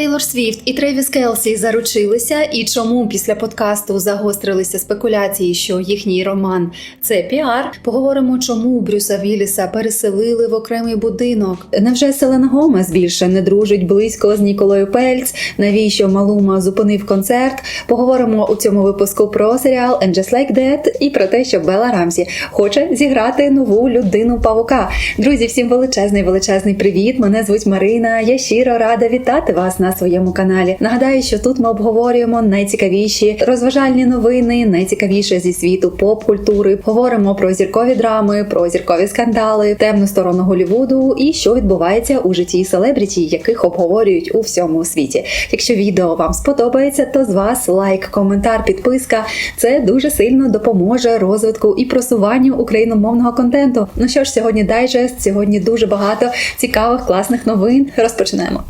Тейлор Свіфт і Тревіс Келсі заручилися, і чому після подкасту загострилися спекуляції, що їхній роман це піар. Поговоримо, чому Брюса Вілліса переселили в окремий будинок. Невже Селена Гомес більше не дружить близько з Ніколою Пельц? Навіщо Малума зупинив концерт? Поговоримо у цьому випуску про серіал «And Just Like That» і про те, що Белла Рамсі хоче зіграти нову людину павука. Друзі, всім величезний величезний привіт! Мене звуть Марина. Я щиро рада вітати вас на своєму каналі. Нагадаю, що тут ми обговорюємо найцікавіші розважальні новини, найцікавіше зі світу поп-культури. Говоримо про зіркові драми, про зіркові скандали, темну сторону Голівуду і що відбувається у житті селебріті, яких обговорюють у всьому світі. Якщо відео вам сподобається, то з вас лайк, коментар, підписка. Це дуже сильно допоможе розвитку і просуванню україномовного контенту. Ну що ж, сьогодні дайджест, сьогодні дуже багато цікавих класних новин. Розпочинаємо.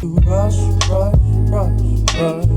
Rush, rush, rush.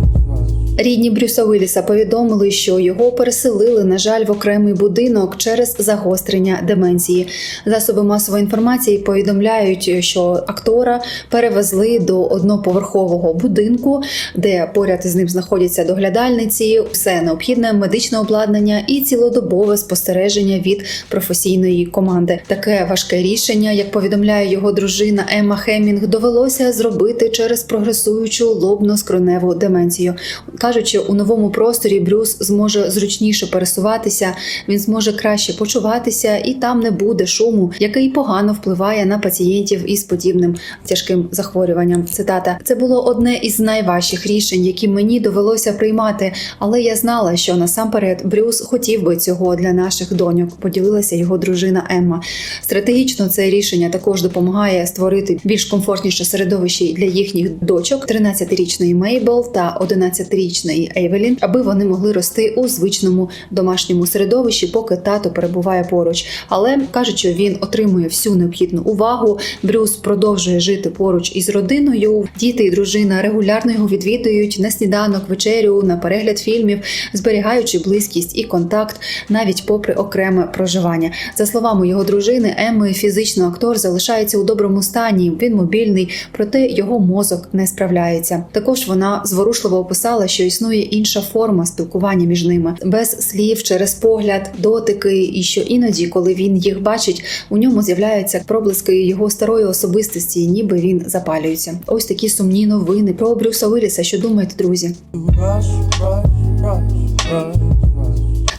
Рідні Брюса Уілліса повідомили, що його переселили, на жаль, в окремий будинок через загострення деменції. Засоби масової інформації повідомляють, що актора перевезли до одноповерхового будинку, де поряд із ним знаходяться доглядальниці, все необхідне медичне обладнання і цілодобове спостереження від професійної команди. Таке важке рішення, як повідомляє його дружина Емма Хемінг, довелося зробити через прогресуючу лобно-скроневу деменцію. Кажучи, у новому просторі Брюс зможе зручніше пересуватися, він зможе краще почуватися, і там не буде шуму, який погано впливає на пацієнтів із подібним тяжким захворюванням. Цитата: це було одне із найважчих рішень, які мені довелося приймати, але я знала, що насамперед Брюс хотів би цього для наших доньок. Поділилася його дружина Емма. Стратегічно це рішення також допомагає створити більш комфортніше середовище для їхніх дочок, 13-річної Мейбл та 11-річної Евелін, аби вони могли рости у звичному домашньому середовищі, поки тато перебуває поруч. Але кажуть, що він отримує всю необхідну увагу. Брюс продовжує жити поруч із родиною. Діти і дружина регулярно його відвідують на сніданок, вечерю, на перегляд фільмів, зберігаючи близькість і контакт навіть попри окреме проживання. За словами його дружини, Емми фізично актор залишається у доброму стані. Він мобільний, проте його мозок не справляється. Також вона зворушливо описала, що існує інша форма спілкування між ними без слів, через погляд, дотики, і що іноді, коли він їх бачить, у ньому з'являються проблиски його старої особистості, ніби він запалюється. Ось такі сумні новини про Брюса Уілліса. Що думаєте, друзі?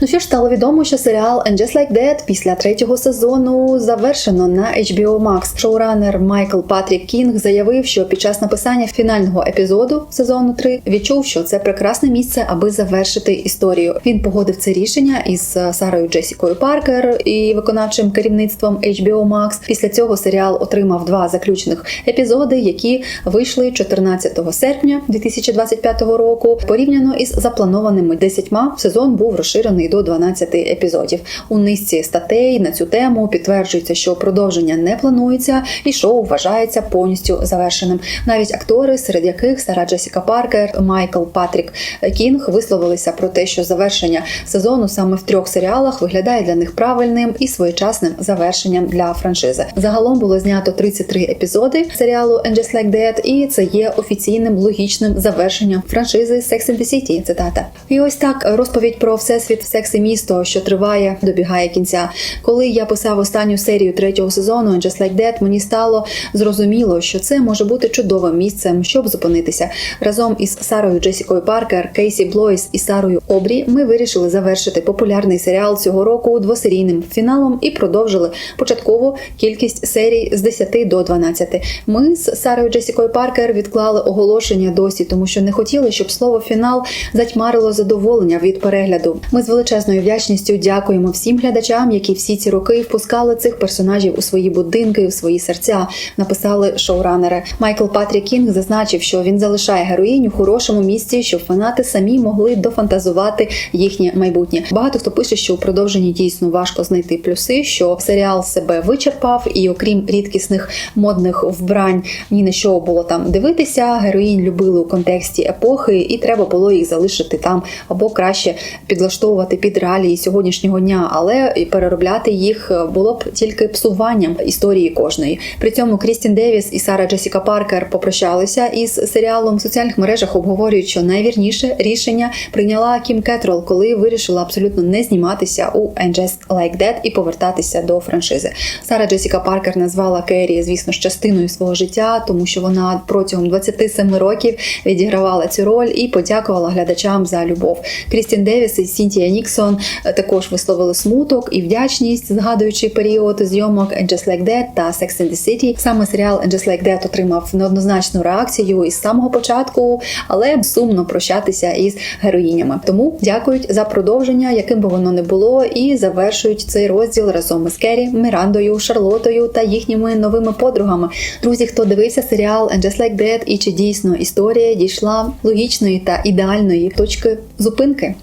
Ну що ж стало відомо, що серіал «And Just Like That» після третього сезону завершено на HBO Max. Шоуранер Майкл Патрік Кінг заявив, що під час написання фінального епізоду сезону 3 відчув, що це прекрасне місце, аби завершити історію. Він погодив це рішення із Сарою Джесікою Паркер і виконавчим керівництвом HBO Max. Після цього серіал отримав два заключних епізоди, які вийшли 14 серпня 2025 року. Порівняно із запланованими 10 сезон був розширений до 12 епізодів. У низці статей на цю тему підтверджується, що продовження не планується, і шоу вважається повністю завершеним. Навіть актори, серед яких Сара Джесіка Паркер, Майкл Патрік Кінг висловилися про те, що завершення сезону саме в трьох серіалах виглядає для них правильним і своєчасним завершенням для франшизи. Загалом було знято 33 епізоди серіалу «And Just Like That», і це є офіційним логічним завершенням франшизи Sex and the City. Цитата. І ось так розповідь про всесвіт секс і місто, що триває, добігає кінця. Коли я писав останню серію третього сезону «And Just Like That», мені стало зрозуміло, що це може бути чудовим місцем, щоб зупинитися. Разом із Сарою Джесікою Паркер, Кейсі Блойс і Сарою Обрі ми вирішили завершити популярний серіал цього року двосерійним фіналом і продовжили початкову кількість серій з 10 до 12. Ми з Сарою Джесікою Паркер відклали оголошення досі, тому що не хотіли, щоб слово фінал затьмарило задоволення від перегляду. Ми з величезною вдячністю дякуємо всім глядачам, які всі ці роки впускали цих персонажів у свої будинки, у свої серця. Написали шоуранери. Майкл Патрік Кінг зазначив, що він залишає героїнь у хорошому місці, щоб фанати самі могли дофантазувати їхнє майбутнє. Багато хто пише, що у продовженні дійсно важко знайти плюси, що серіал себе вичерпав, і окрім рідкісних модних вбрань, ні на що було там дивитися. Героїнь любили у контексті епохи, і треба було їх залишити там або краще підлаштовувати підлаштовувати під реалії сьогоднішнього дня, але переробляти їх було б тільки псуванням історії кожної. При цьому Крістін Девіс і Сара Джесіка Паркер попрощалися із серіалом в соціальних мережах. Обговорюють, що найвірніше рішення прийняла Кім Кетрол, коли вирішила абсолютно не зніматися у And Just Like That і повертатися до франшизи. Сара Джесіка Паркер назвала Керрі, звісно, ж, частиною свого життя, тому що вона протягом 27 років відігравала цю роль і подякувала глядачам за любов. Крістін Девіс і Сінтія Ніксон е, також висловили смуток і вдячність, згадуючи період зйомок And Just Like That та Sex and the City. Саме серіал And Just Like That отримав неоднозначну реакцію із самого початку, але сумно прощатися із героїнями. Тому дякують за продовження, яким би воно не було, і завершують цей розділ разом із Керрі, Мірандою, Шарлотою та їхніми новими подругами. Друзі, хто дивився серіал And Just Like That і чи дійсно історія дійшла логічної та ідеальної точки зупинки.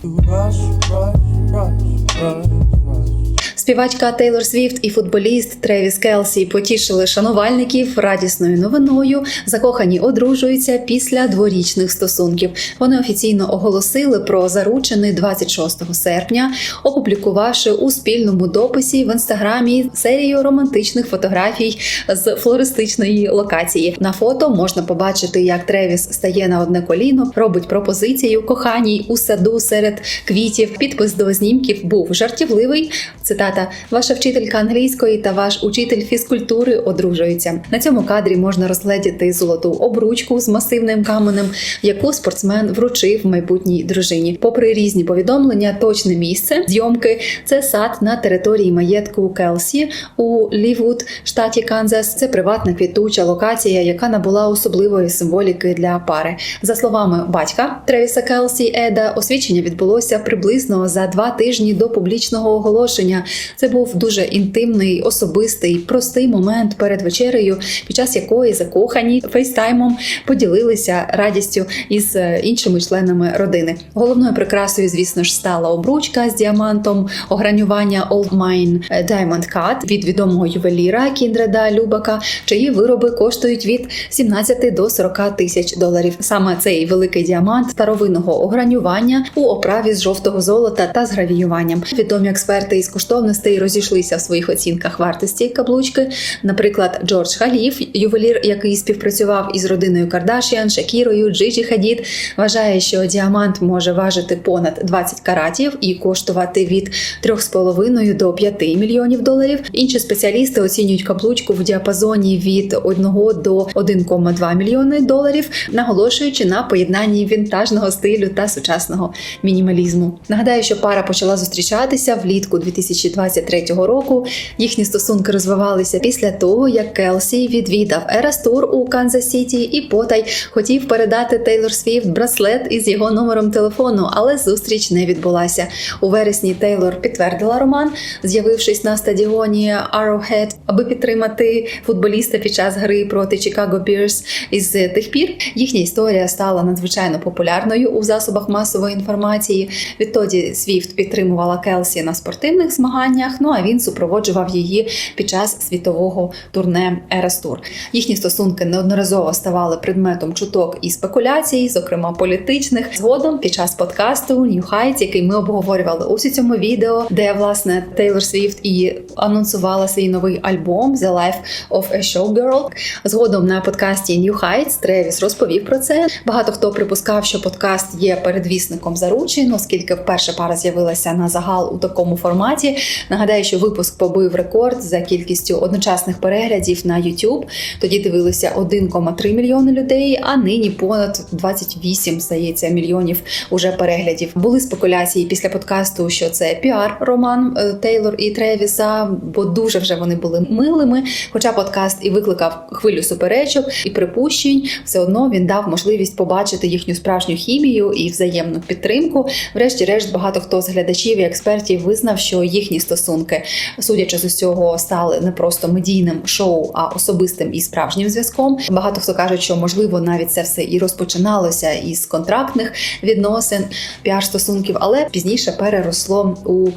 rush, rush. Співачка Тейлор Свіфт і футболіст Тревіс Келсі потішили шанувальників радісною новиною. Закохані одружуються після дворічних стосунків. Вони офіційно оголосили про заручини 26 серпня, опублікувавши у спільному дописі в інстаграмі серію романтичних фотографій з флористичної локації. На фото можна побачити, як Тревіс стає на одне коліно, робить пропозицію коханій у саду серед квітів. Підпис до знімків був жартівливий. Цитата: Ваша вчителька англійської та ваш учитель фізкультури одружуються. На цьому кадрі можна розгледіти золоту обручку з масивним каменем, яку спортсмен вручив майбутній дружині. Попри різні повідомлення, точне місце зйомки це сад на території маєтку Келсі у Лівуд, штаті Канзас. Це приватна квітуча локація, яка набула особливої символіки для пари. За словами батька Тревіса Келсі Еда, освідчення відбулося приблизно за два тижні до публічного оголошення. Це був дуже інтимний, особистий, простий момент перед вечерею, під час якої закохані фейстаймом поділилися радістю із е, іншими членами родини. Головною прикрасою, звісно ж, стала обручка з діамантом огранювання Old Mine Diamond Cut від відомого ювеліра Кіндреда Любака, чиї вироби коштують від 17 до 40 тисяч доларів. Саме цей великий діамант старовинного огранювання у оправі з жовтого золота та з гравіюванням. Відомі експерти із коштовностей розійшлися в своїх оцінках вартості каблучки. Наприклад, Джордж Халіф, ювелір, який співпрацював із родиною Кардашіан, Шакірою, Джиджі Хадід, вважає, що діамант може важити понад 20 каратів і коштувати від 3,5 до 5 мільйонів доларів. Інші спеціалісти оцінюють каблучку в діапазоні від 1 до 1,2 мільйони доларів, наголошуючи на поєднанні вінтажного стилю та сучасного мінімалізму. Нагадаю, що пара почала зустрічатися влітку 2023 року. Їхні стосунки розвивалися після того, як Келсі відвідав Tour у Канзас Сіті і потай хотів передати Тейлор Свіфт браслет із його номером телефону, але зустріч не відбулася. У вересні Тейлор підтвердила роман, з'явившись на стадіоні Arrowhead, аби підтримати футболіста під час гри проти Chicago Bears. Із тих пір їхня історія стала надзвичайно популярною у засобах масової інформації. Відтоді Свіфт підтримувала Келсі на спортивних змаганнях. Ну а він супроводжував її під час світового турне Tour. Їхні стосунки неодноразово ставали предметом чуток і спекуляцій, зокрема політичних. Згодом під час подкасту New Heights, який ми обговорювали ось у цьому відео, де власне Тейлор Свіфт і анонсувала свій новий альбом The Life of a Showgirl. Згодом на подкасті New Heights Тревіс розповів про це. Багато хто припускав, що подкаст є передвісником заручин, оскільки вперше пара з'явилася на загал у такому форматі. Нагадаю, що випуск побив рекорд за кількістю одночасних переглядів на YouTube. Тоді дивилися 1,3 мільйони людей, а нині понад 28, здається, мільйонів уже переглядів. Були спекуляції після подкасту, що це піар роман е, Тейлор і Тревіса, бо дуже вже вони були милими. Хоча подкаст і викликав хвилю суперечок і припущень, все одно він дав можливість побачити їхню справжню хімію і взаємну підтримку. Врешті-решт, багато хто з глядачів і експертів визнав, що їхні стосунки, судячи з усього, стали не просто медійним шоу, а особистим і справжнім зв'язком. Багато хто каже, що можливо навіть це все і розпочиналося із контрактних відносин, піар стосунків, але пізніше переросло у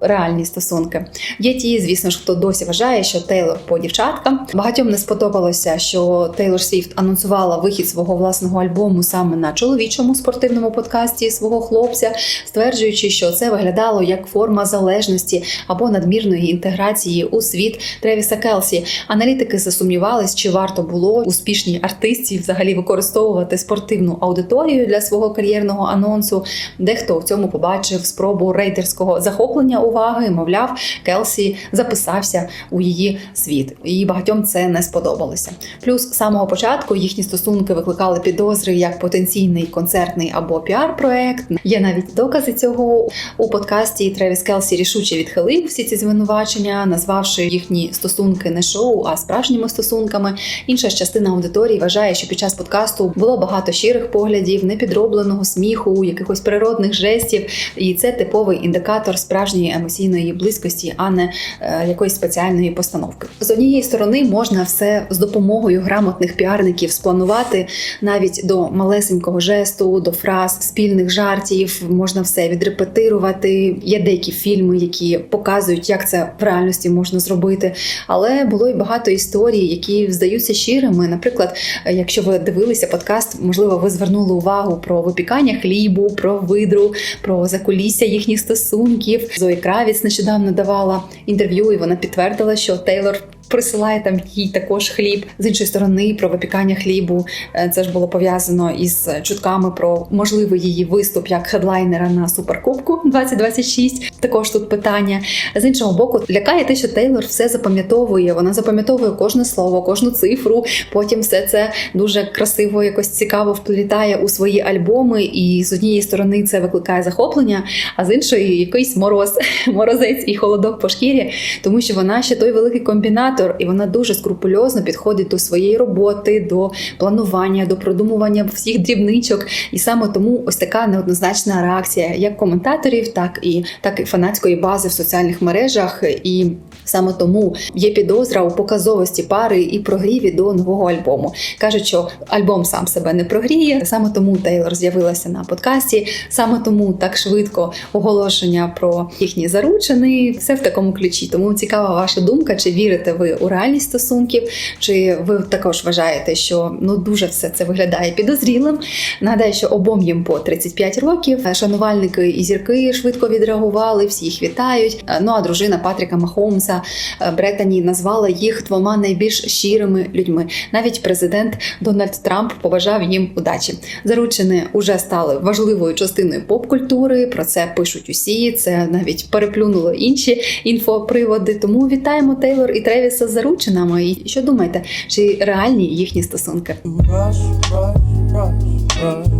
реальні стосунки. Є ті, звісно ж, хто досі вважає, що Тейлор по дівчаткам. Багатьом не сподобалося, що Тейлор Свіфт анонсувала вихід свого власного альбому саме на чоловічому спортивному подкасті свого хлопця, стверджуючи, що це виглядало як форма залежності або надмірної інтеграції у світ Тревіса Келсі. Аналітики засумнівались, чи варто було успішній артистці взагалі використовувати спортивну аудиторію для свого кар'єрного анонсу. Дехто в цьому побачив спробу рейдерського захоплення уваги. Мовляв, Келсі записався у її світ, і багатьом це не сподобалося. Плюс з самого початку їхні стосунки викликали підозри як потенційний концертний або піар-проект. Є навіть докази цього у подкасті. Тревіс Келсі рішуче відхилив всі ці звинувачення, назвавши їхні стосунки не шоу, а справжніми стосунками. Інша частина аудиторії вважає, що під час подкасту було багато щирих поглядів, непідробленого сміху, якихось природних жестів, і це типовий індикатор справжньої емоційної близькості, а не е, якоїсь спеціальної постановки. З однієї сторони можна все з допомогою грамотних піарників спланувати навіть до малесенького жесту, до фраз, спільних жартів, можна все відрепетирувати. Є деякі фільми, які показують, як це в реальності можна зробити. Але було й багато історій, які здаються щирими. Наприклад, якщо ви дивилися подкаст, можливо, ви звернули увагу про випікання хлібу, про видру, про закулісся їхніх стосунків. Зої Кравіц нещодавно давала інтерв'ю, і вона підтвердила, що Тейлор. Присилає там їй також хліб з іншої сторони про випікання хлібу. Е, Це ж було пов'язано із чутками про можливий її виступ як хедлайнера на суперкубку 2026. Також тут питання з іншого боку, лякає те, що Тейлор все запам'ятовує. Вона запам'ятовує кожне слово, кожну цифру. Потім все це дуже красиво, якось цікаво вплітає у свої альбоми. І з однієї сторони це викликає захоплення, а з іншої якийсь мороз, морозець і холодок по шкірі, тому що вона ще той великий комбінатор, і вона дуже скрупульозно підходить до своєї роботи, до планування, до продумування всіх дрібничок. І саме тому ось така неоднозначна реакція як коментаторів, так і так і фанатської бази в соціальних мережах. І саме тому є підозра у показовості пари і прогріві до нового альбому. кажуть, що альбом сам себе не прогріє. Саме тому Тейлор з'явилася на подкасті, саме тому так швидко оголошення про їхні заручини. Все в такому ключі. Тому цікава ваша думка, чи вірите ви у реальність стосунків, чи ви також вважаєте, що ну дуже все це виглядає підозрілим. Нагадаю, що обом їм по 35 років. Шанувальники і зірки швидко відреагували, всі їх вітають. Ну а дружина Патріка Махомса е, Бреттані назвала їх двома найбільш щирими людьми. Навіть президент Дональд Трамп побажав їм удачі. Заручини уже стали важливою частиною поп-культури. Про це пишуть усі. Це навіть переплюнуло інші інфоприводи. Тому вітаємо Тейлор і Тревіса з заручинами. І що думаєте, чи реальні їхні стосунки? Rush, rush, rush, rush.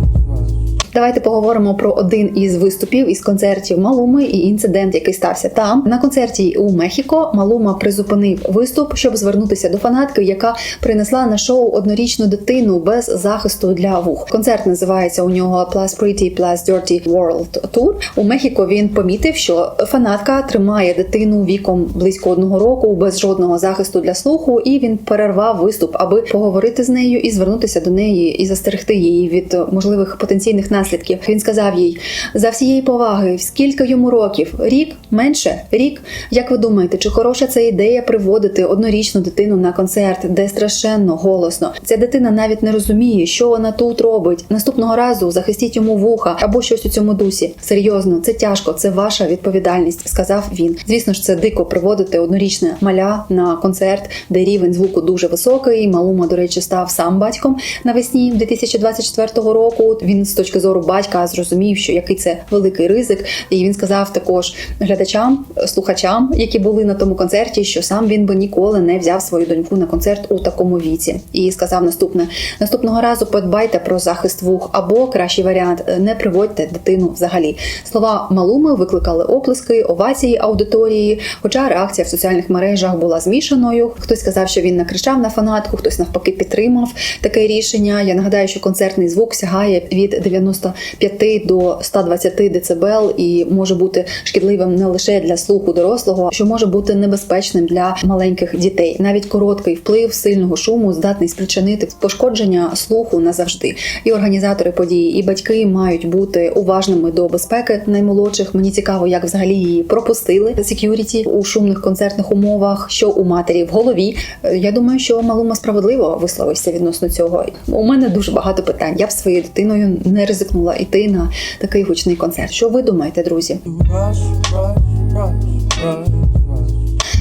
Давайте поговоримо про один із виступів із концертів Малуми і інцидент, який стався там. На концерті у Мехіко Малума призупинив виступ, щоб звернутися до фанатки, яка принесла на шоу однорічну дитину без захисту для вух. Концерт називається у нього Plus Pretty Plus Dirty World Tour. У Мехіко він помітив, що фанатка тримає дитину віком близько одного року без жодного захисту для слуху, і він перервав виступ, аби поговорити з нею і звернутися до неї і застерегти її від можливих потенційних наслідків. Він сказав їй за всієї поваги, скільки йому років? Рік менше рік. Як ви думаєте, чи хороша це ідея приводити однорічну дитину на концерт, де страшенно голосно? Ця дитина навіть не розуміє, що вона тут робить. Наступного разу захистіть йому вуха або щось у цьому дусі. Серйозно, це тяжко, це ваша відповідальність, сказав він. Звісно ж, це дико приводити однорічне маля на концерт, де рівень звуку дуже високий. Малума, до речі, став сам батьком навесні 2024 року. Він з точки зору батька зрозумів, що який це великий ризик, і він сказав також глядачам, слухачам, які були на тому концерті, що сам він би ніколи не взяв свою доньку на концерт у такому віці. І сказав наступне: наступного разу подбайте про захист вух, або кращий варіант не приводьте дитину взагалі. Слова Малуми викликали оплески, овації аудиторії. Хоча реакція в соціальних мережах була змішаною. Хтось сказав, що він накричав на фанатку, хтось навпаки підтримав таке рішення. Я нагадаю, що концертний звук сягає від 90 95 до 120 дБ і може бути шкідливим не лише для слуху дорослого, що може бути небезпечним для маленьких дітей. Навіть короткий вплив сильного шуму здатний спричинити пошкодження слуху назавжди. І організатори події, і батьки мають бути уважними до безпеки наймолодших. Мені цікаво, як взагалі її пропустили security у шумних концертних умовах, що у матері в голові. Е, Я думаю, що Малума справедливо висловився відносно цього. У мене дуже багато питань. Я б своєю дитиною не ризикнула йти на такий гучний концерт. Що ви думаєте, друзі?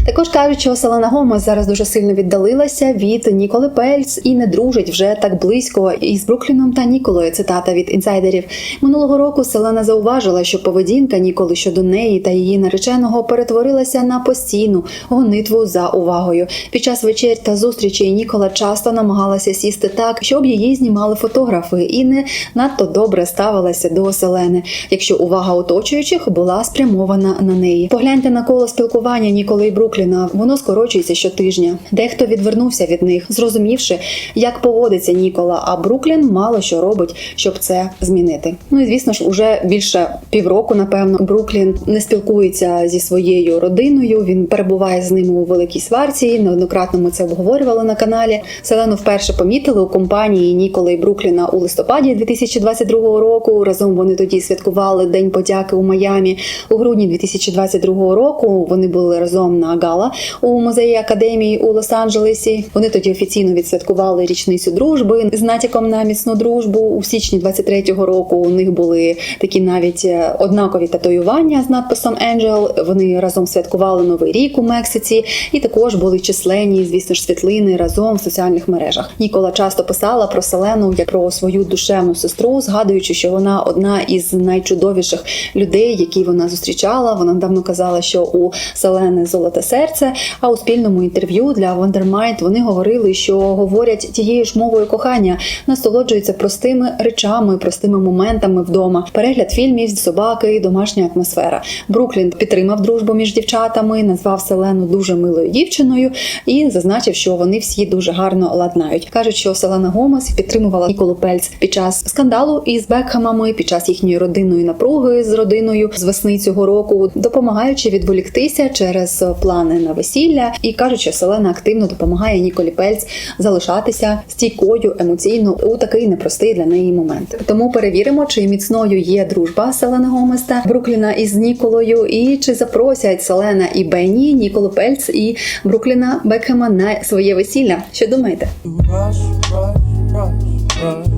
Також кажуть, що Селена Гомес зараз дуже сильно віддалилася від Ніколи Пельц і не дружить вже так близько із Брукліном та Ніколою. Цитата від інсайдерів минулого року. Селена зауважила, що поведінка Ніколи щодо неї та її нареченого перетворилася на постійну гонитву за увагою. Під час вечер та зустрічей Нікола часто намагалася сісти так, щоб її знімали фотографи, і не надто добре ставилася до Селени, якщо увага оточуючих була спрямована на неї. Погляньте на коло спілкування Ніколи і Брукліна. Воно скорочується щотижня. Дехто відвернувся від них, зрозумівши, як поводиться Нікола. А Бруклін мало що робить, щоб це змінити. Ну і звісно ж, уже більше півроку, напевно, Бруклін не спілкується зі своєю родиною. Він перебуває з ними у великій сварці. Неоднократно ми це обговорювали на каналі. Селену вперше помітили у компанії Ніколи і Брукліна у листопаді 2022 року. Разом вони тоді святкували День подяки у Майамі. У грудні 2022 року вони були разом на гала у музеї академії у Лос-Анджелесі. Вони тоді офіційно відсвяткували річницю дружби з натяком на міцну дружбу. У січні 23-го року у них були такі навіть е, однакові татуювання з надписом Angel. Вони разом святкували новий рік у Мексиці, і також були численні, звісно ж, світлини разом в соціальних мережах. Нікола часто писала про Селену як про свою душевну сестру, згадуючи, що вона одна із найчудовіших людей, які вона зустрічала. Вона давно казала, що у Селени золоте серце. А у спільному інтерв'ю для Wondermind вони говорили, що говорять тією ж мовою кохання, насолоджуються простими речами, простими моментами вдома. Перегляд фільмів, собаки, домашня атмосфера. Бруклін підтримав дружбу між дівчатами, назвав Селену дуже милою дівчиною і зазначив, що вони всі дуже гарно ладнають. кажуть, що Селена Гомес підтримувала Ніколу Пельц під час скандалу із Бекхемами, під час їхньої родинної напруги з родиною з весни цього року, допомагаючи відволіктися через плани на весілля, і кажуть, що Селена активно допомагає Ніколі Пельц залишатися стійкою емоційно у такий непростий для неї момент. Тому перевіримо, чи міцною є дружба Селена Гомес та Брукліна із Ніколою, і чи запросять Селена і Бенні, Ніколу Пельц і Брукліна Бекхема на своє весілля. Що думаєте? Rush, rush, rush, rush.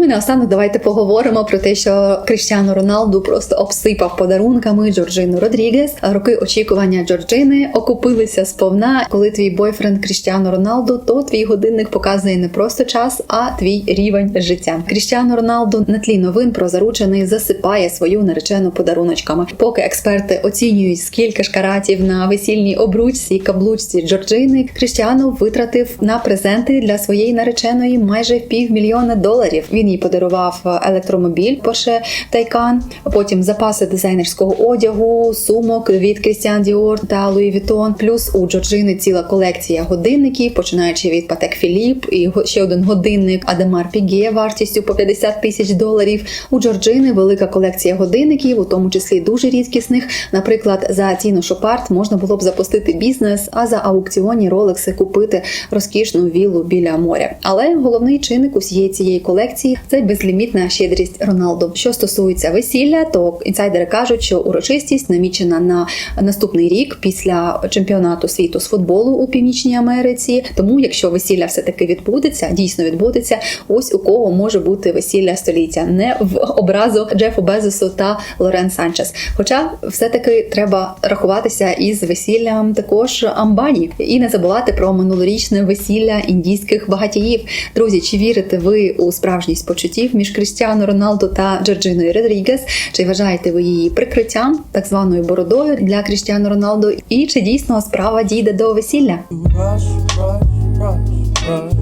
Ну і наостанок давайте поговоримо про те, що Кріштіану Роналду просто обсипав подарунками Джорджину Родрігес. Роки очікування Джорджини окупилися сповна. Коли твій бойфренд Кріштіану Роналду, то твій годинник показує не просто час, а твій рівень життя. Кріштіану Роналду на тлі новин про заручений засипає свою наречену подаруночками. Поки експерти оцінюють, скільки ж каратів на весільній обручці і каблучці Джорджини, Кріштіану витратив на презенти для своєї нареченої майже півмільйона доларів. Він їй подарував електромобіль Porsche Taycan, потім запаси дизайнерського одягу, сумок від Christian Dior та Louis Vuitton. Плюс у Джорджини ціла колекція годинників, починаючи від Patek Philippe і ще один годинник Адемар Піге вартістю по 50 тисяч доларів. У Джорджини велика колекція годинників, у тому числі дуже рідкісних. Наприклад, за ціну Шопарт можна було б запустити бізнес, а за аукціонні ролекси купити розкішну віллу біля моря. Але головний чинник усієї цієї колекції це безлімітна щедрість Роналду. Що стосується весілля, то інсайдери кажуть, що урочистість намічена на наступний рік після чемпіонату світу з футболу у Північній Америці. Тому, якщо весілля все таки відбудеться, дійсно відбудеться, ось у кого може бути весілля століття, не в образу Джефу Безосу та Лорен Санчес. Хоча все-таки треба рахуватися із весіллям також Амбані і не забувати про минулорічне весілля індійських багатіїв. Друзі, чи вірите ви у справжність почуттів між Крістіану Роналду та Джорджиною Родрігес? Чи вважаєте ви її прикриттям, так званою бородою для Крістіану Роналду? І чи дійсно справа дійде до весілля? Rush, rush, rush, rush.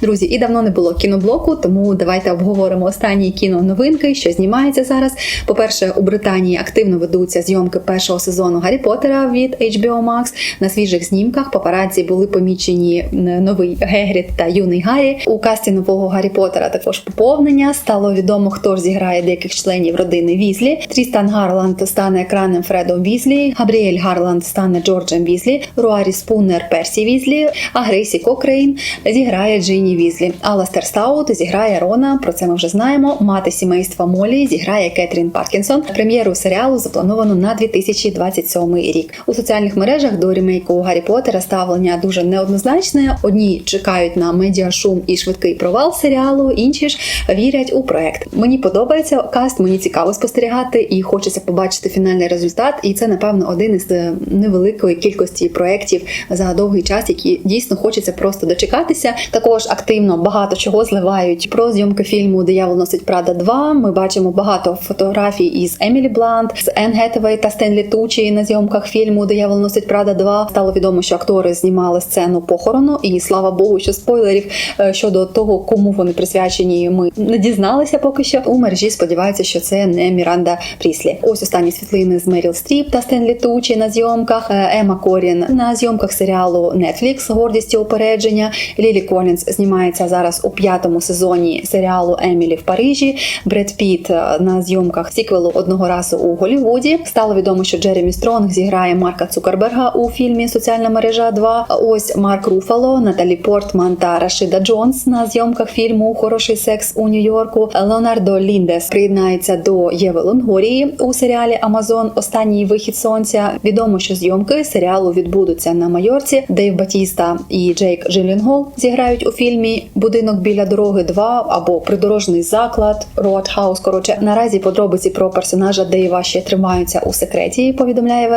Друзі, і давно не було кіноблоку, тому давайте обговоримо останні кіноновинки, що знімається зараз. По-перше, у Британії активно ведуться зйомки першого сезону Гаррі Поттера від HBO Max. На свіжих знімках папараці були помічені новий Гегрід та юний Гаррі. У касті нового Гаррі Поттера також поповнення. Стало відомо, хто ж зіграє деяких членів родини Візлі. Трістан Гарланд стане екранним Фредом Візлі, Габріель Гарланд стане Джорджем Візлі, Руарі Спунер Персі Візлі, а Грейсі Кокрейн зіграє Джині Візлі. Аластер Стаут зіграє Рона. Про це ми вже знаємо. Мати сімейства Молі зіграє Кетрін Паркінсон. Прем'єру серіалу заплановано на 2027 рік. У соціальних мережах до ремейку Гаррі Поттера ставлення дуже неоднозначне. Одні чекають на медіашум і швидкий провал серіалу, інші ж вірять у проект. Мені подобається каст, мені цікаво спостерігати і хочеться побачити фінальний результат. І це напевно один із е, невеликої кількості проєктів за довгий час, які дійсно хочеться просто дочекатися. Також активно багато чого зливають про зйомки фільму Диявол носить Прада 2. Ми бачимо багато фотографій із Емілі Блант, з Енн Гетевей та Стенлі Тучі на зйомках фільму Диявол носить Прада 2. Стало відомо, що актори знімали сцену похорону, і слава Богу, що спойлерів е, щодо того, кому вони присвячені, ми не дізналися поки що. У мережі сподіваються, що це не Міранда Пріслі. Ось останні світлини з Меріл Стріп та Стенлі Тучі на зйомках. Е, Ема Корін на зйомках серіалу Netflix Гордість і упередження. Лілі Колінс знімається зараз у п'ятому сезоні серіалу Емілі в Парижі. Бред Піт е, на зйомках сіквелу одного разу у Голлівуді. Стало відомо, що Джеремі Стронг зіграє Марка Цукерберга у фільмі Соціальна мережа 2. Ось Марк Руфало, Наталі Портман та Рашида Джонс на зйомках фільму Хороший секс у Нью-Йорку. Леонардо Ліндес приєднається до Єви Лонгорії у серіалі Амазон. Останній вихід сонця. Відомо, що зйомки серіалу відбудуться на Майорці. Дейв Батіста і Джейк Джилінгол зіграють у фільмі Будинок біля дороги 2 або придорожний заклад Роадхаус. Коротше, наразі подробиці про персонажа Дейва ще тримаються у секреті. Повідомляє.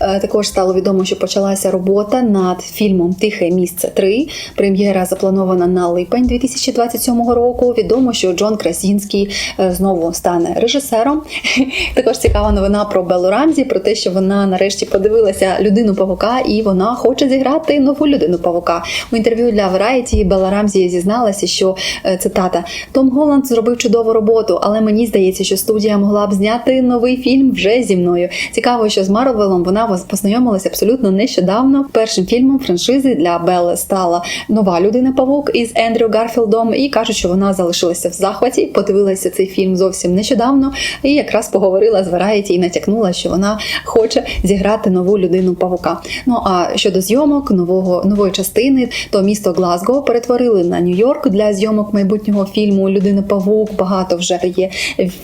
Е, Також стало відомо, що почалася робота над фільмом Тихе місце 3. Прем'єра запланована на липень 2027 року. Відомо, що Джон Красінський е, знову стане режисером. Також цікава новина про Беллу Рамзі, про те, що вона нарешті подивилася людину павука, і вона хоче зіграти нову людину павука. У інтерв'ю для Variety Белла Рамзі зізналася, що е, цитата Том Голланд зробив чудову роботу, але мені здається, що студія могла б зняти новий фільм вже зі мною. Цікаво, що з Марвелом вона познайомилася абсолютно нещодавно. Першим фільмом франшизи для Белли стала нова людина павук із Ендрю Гарфілдом. І кажуть, що вона залишилася в захваті, подивилася цей фільм зовсім нещодавно, і якраз поговорила з Variety і натякнула, що вона хоче зіграти нову людину павука. Ну а щодо зйомок нового нової частини, то місто Глазго перетворили на Нью-Йорк для зйомок майбутнього фільму Людина Павук. Багато вже є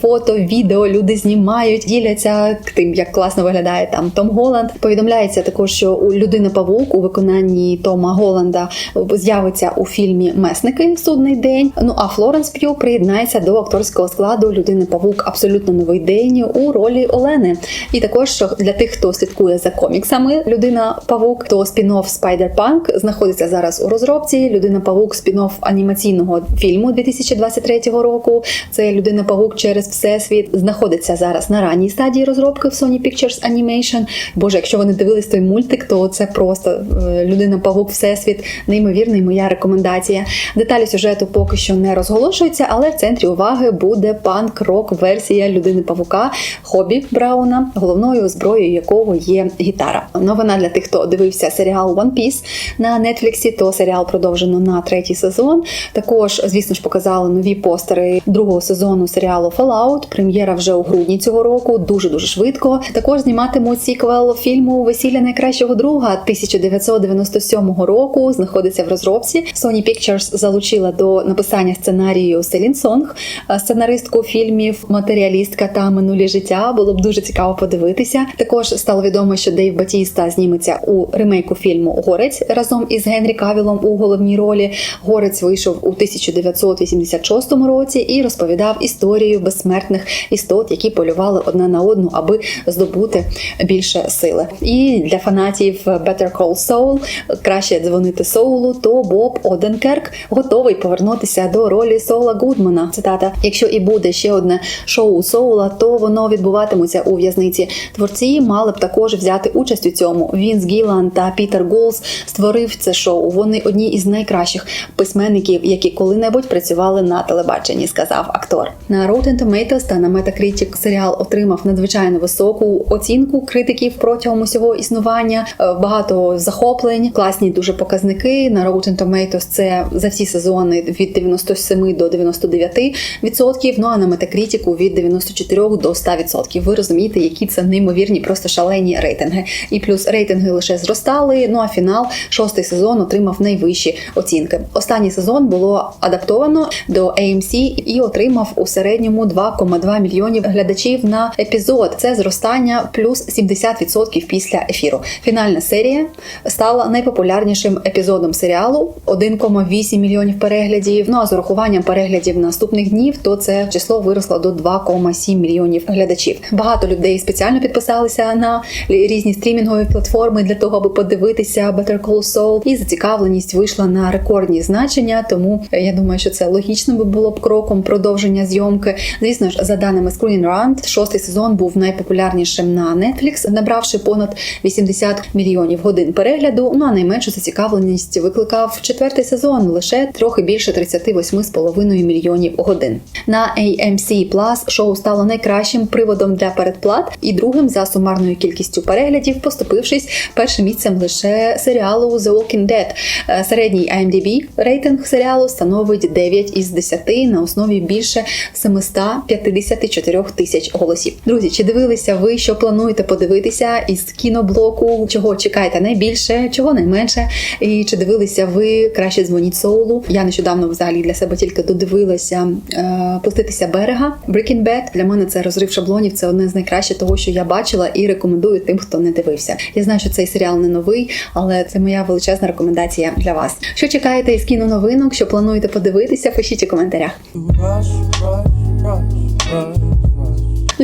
фото, відео. Люди знімають, діляться тим, як класно виглядає там Том Голланд. Повідомляється також, що у Людина Павук у виконанні Тома Голланда з'явиться у фільмі Месники судний день. Ну а Флоренс П'ю приєднається до акторського складу Людини Павук абсолютно новий день у ролі Олени. І також для тих, хто слідкує за коміксами Людина Павук, то спін-офф Spider-Punk знаходиться зараз у розробці. Людина Павук спін-офф анімаційного фільму 2023 року. Це Людина Павук через всесвіт знаходиться зараз на ранній стадії розробки в Sony Pictures Animation. Боже, якщо ви не дивились той мультик, то це просто е, Людина Павук Всесвіт. Неймовірний моя рекомендація. Деталі сюжету поки що не розголошуються, але в центрі уваги буде панк-рок версія людини Павука Хобі Брауна, головною зброєю якого є гітара. Новина для тих, хто дивився серіал One Piece на Нетфліксі, то серіал продовжено на третій сезон. Також, звісно ж, показали нові постери другого сезону серіалу Fallout. Прем'єра вже у грудні цього року, дуже дуже швидко. Також зніматимуть сіквел фільму Весілля найкращого друга 1997 року. Знаходиться в розробці. Sony Pictures залучила до написання сценарію Селін Сонг, е, сценаристку фільмів Матеріалістка та минулі життя. Було б дуже цікаво подивитися. Також стало відомо, що Дейв Батіста зніметься у ремейку фільму Горець разом із Генрі Кавілом у головній ролі. Горець вийшов у 1986 році і розповідав історію безсмертних істот, які полювали одна на одну, аби здобути більше сили. І для фанатів Better Call Saul краще дзвонити Соулу, то Боб Оденкерк готовий повернутися до ролі Соула Гудмана. Цитата: якщо і буде ще одне шоу Соула, то воно відбуватиметься у в'язниці. Творці мали б також взяти участь у цьому. Вінс Гілан та Пітер Голс створив це шоу. Вони одні із найкращих найкращих письменників, які коли-небудь працювали на телебаченні, сказав актор. На Rotten Tomatoes та на Metacritic серіал отримав надзвичайно високу оцінку критиків протягом усього існування. Е, Багато захоплень, класні дуже показники. На Rotten Tomatoes це за всі сезони від 97 до 99 відсотків. Ну а на Metacritic від 94 до 100 відсотків. Ви розумієте, які це неймовірні, просто шалені рейтинги. І плюс рейтинги лише зростали. Ну а фінал шостий сезон отримав найвищі оцінки. Останній сезон було адаптовано до AMC і отримав у середньому 2,2 мільйонів глядачів на епізод. Це зростання плюс 70% після ефіру. Фінальна серія стала найпопулярнішим епізодом серіалу 1,8 мільйонів переглядів. Ну а з урахуванням переглядів наступних днів, то це число виросло до 2,7 мільйонів глядачів. Багато людей спеціально підписалися на різні стрімінгові платформи для того, аби подивитися Better Call Saul. І зацікавленість вийшла на рекордні значення. Тому я думаю, що це логічно би було б кроком продовження зйомки. Звісно ж, за даними Screen Rant, шостий сезон був найпопулярнішим на Netflix, набравши понад 80 мільйонів годин перегляду. Ну а найменшу зацікавленість викликав четвертий сезон, лише трохи більше 38,5 мільйонів годин. На AMC Plus шоу стало найкращим приводом для передплат і другим за сумарною кількістю переглядів, поступившись першим місцем лише серіалу The Walking Dead. Е, Середній IMDb рейтинг серіалу становить 9 із 10 на основі більше 754 тисяч голосів. Друзі, чи дивилися ви, що плануєте подивитися із кіноблоку? Чого чекаєте найбільше, чого найменше? І чи дивилися ви краще дзвоніть соулу? Я нещодавно взагалі для себе тільки додивилася е, пуститися берега. Breaking Bad. для мене це розрив шаблонів. Це одне з найкращих того, що я бачила, і рекомендую тим, хто не дивився. Я знаю, що цей серіал не новий, але це моя величезна рекомендація для вас. Що чекаєте із кіноновинок? Що плануєте подивитися? Пишіть у коментарях.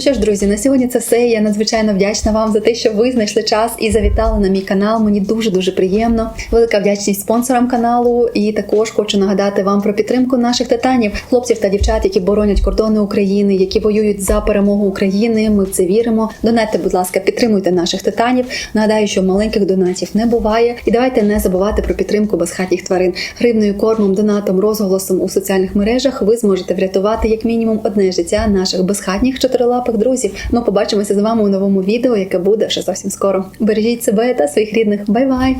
Що ж, друзі, на сьогодні це все. Я надзвичайно вдячна вам за те, що ви знайшли час і завітали на мій канал. Мені дуже дуже приємно. Велика вдячність спонсорам каналу. І також хочу нагадати вам про підтримку наших титанів, хлопців та дівчат, які боронять кордони України, які воюють за перемогу України. Ми в це віримо. Донатьте, будь ласка, підтримуйте наших титанів. Нагадаю, що маленьких донатів не буває. І давайте не забувати про підтримку безхатніх тварин. Гривною кормом, донатом, розголосом у соціальних мережах ви зможете врятувати як мінімум одне життя наших безхатніх чотирилапих друзів. Ми побачимося з вами у новому відео, яке буде ще зовсім скоро. Бережіть себе та своїх рідних. Бай-бай!